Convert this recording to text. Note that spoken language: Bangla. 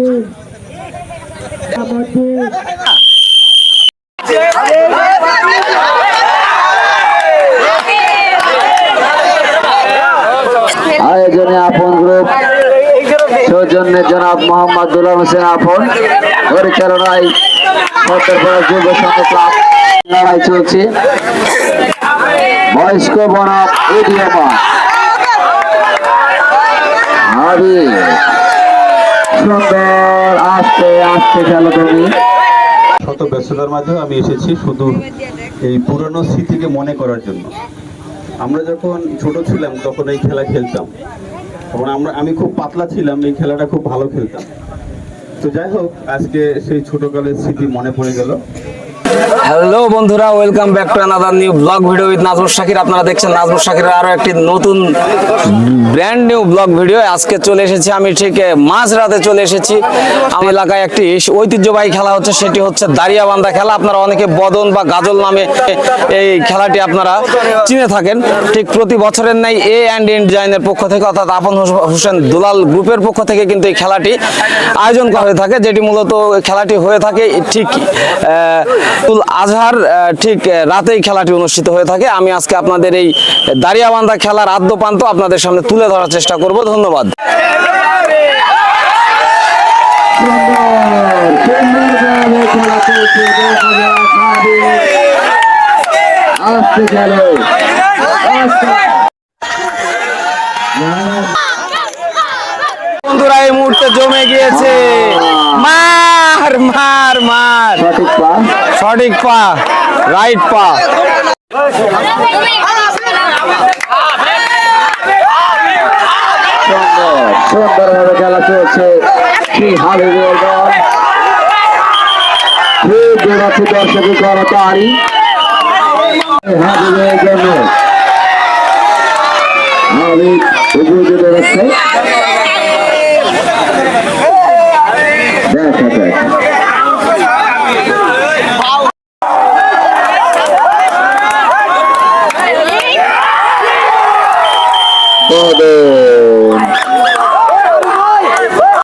মধ্যে মধ্যে আয়োজনে আপন গ্রুপ সৌজন্যে জনাব মোহাম্মদ দুলাল হোসেন আপন। পরিচালনায় সত্তরপাড়া যুব সংঘ ক্লাব চলছে। বয়স্ক বনাম উদীয়মান। সুন্দর আস্তে আস্তে খেলো তুমি। শত ব্যস্ততার মাঝেও আমি এসেছি শুধু এই পুরনো স্মৃতিকে মনে করার জন্য। আমরা যখন ছোট ছিলাম, তখন এই খেলা খেলতাম। তখন আমরা, আমি খুব পাতলা ছিলাম, এই খেলাটা খুব ভালো খেলতাম। তো যাই হোক, আজকে সেই ছোটকালের স্মৃতি মনে পড়ে গেল। হ্যালো বন্ধুরা welcome back to another new blog video with Nazmur Shakir. আপনারা দেখছেন নাজমুর শাকিরের আরও একটি নতুন ব্র্যান্ড নিউ ব্লগ ভিডিও আজকে চলে এসেছি আমি ঠিক আহ, মাঝরাতে চলে এসেছি। আমার এলাকায় একটি ঐতিহ্যবাহী খেলা হচ্ছে সেটি হচ্ছে দাঁড়িয়াবান্ধা খেলা। আপনারা অনেকে বদন বা গাজল নামে এই খেলাটি আপনারা চিনে থাকেন। ঠিক প্রতি বছরের ন্যায় এ অ্যান্ড এন ডিজাইনের পক্ষ থেকে অর্থাৎ আপন হোসেন দুলাল গ্রুপের পক্ষ থেকে কিন্তু এই খেলাটি আয়োজন করা হয়ে থাকে যেটি মূলত খেলাটি হয়ে থাকে ঠিক আজহার ঠিক রাতেই খেলাটি অনুষ্ঠিত হয়ে থাকে। আমি আজকে আপনাদের এই দাঁড়িয়াবান্ধা খেলার আদ্যপান্ত আপনাদের সামনে তুলে ধরার চেষ্টা করব। ধন্যবাদ। আস্তে বন্ধুরা এই মুহূর্তে জমে গিয়েছে। পা সঠিক পা রাইট পা। সুন্দর সুন্দরভাবে খেলা চলছে। খুব জোরাচ্ছে দর্শকের করতালি হাবিবের জন্য। 好的。